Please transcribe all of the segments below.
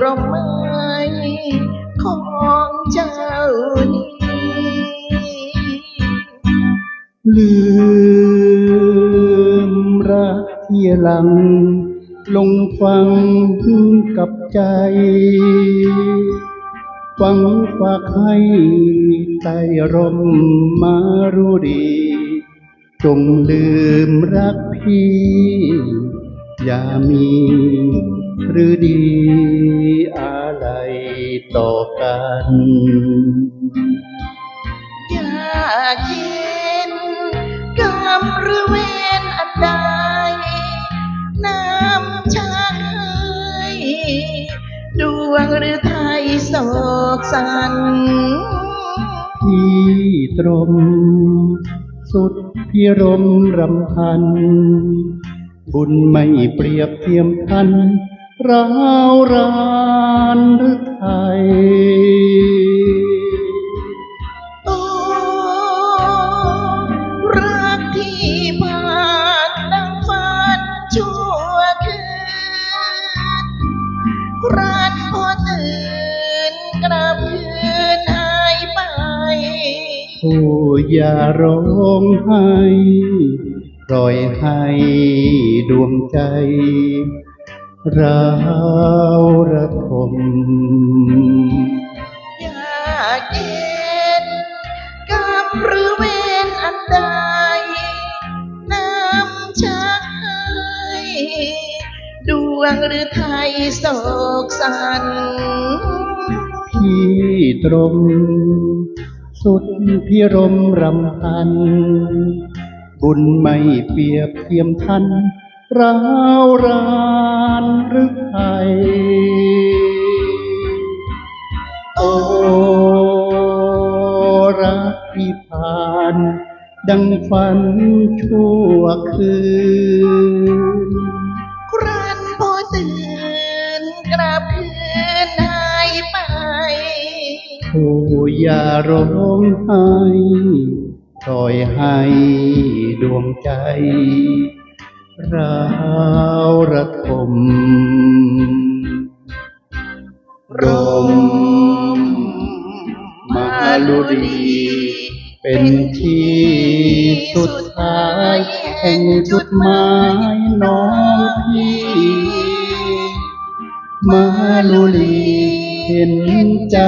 ร่มไม้ของเจ้านี้ลืมรักที่หลัง ลงฟังกับใจ ฟังฝากให้ใต้ร่มมารุดี จงลืมรักพี่ อย่ามี หรือดีอะไรต่อกันอยากเห็นกรรมหรือเวรอันใดน้ำชาให้ดวงหรือไทยโศกสันที่ตรม สุดพิรมรำพัน บุญไม่เปรียบเทียมพัน ราวรานหรือไทยโอ้รักที่ผ่านดังฝันชั่วคืนครั้นพอตื่นกลับคืนหายไป โอ้อย่าร้องไห้ปล่อยให้ดวงใจ ราวระทมอยากเห็นกรรมหรือเวรอันใดนำชักให้ดวงหรือไทยโศกสันพี่ตรมสุดพิรมรำพัน บุญไม่เปรียบเทียมทัน ราวรานหรือไทยโอ้รักที่ผ่าน ดังฝันชั่วคืนครั้นพอตื่นกลับคืนหายไปโอ้อย่าร้องไห้ปล่อยให้ดวงใจ ราวระทมรมมาลุดีเป็นที่สุดท้ายแห่งจุดหมายน้องพี่มาลุลีเห็นใจ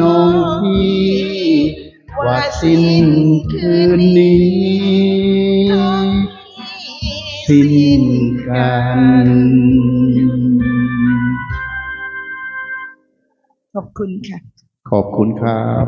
น้องพี่ว่าสิ้นคืน สิ้นกันขอบคุณค่ะ ขอบคุณครับ